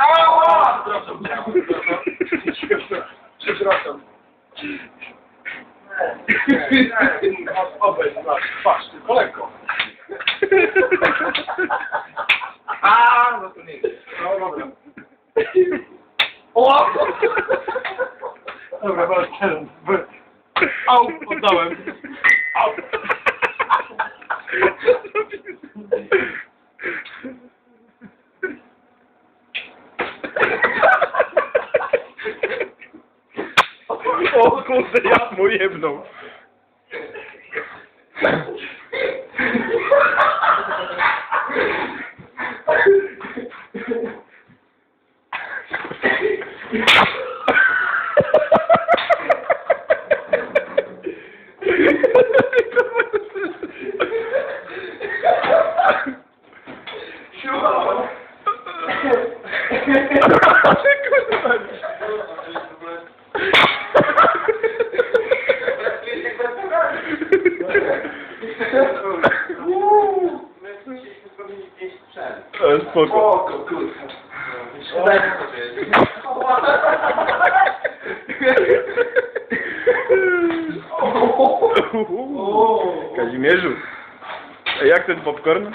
Ała! Przepraszam, przepraszam. Przepraszam. Obejrz, masz, patrz, tylko lekko. A, no to nie jest. No dobra. O! Dobra, bardzo. Au, oddałem. Au. O kurde, ja mu jebnął. Ale spoko. O, kurwa. Kazimierzu, a jak ten popcorn?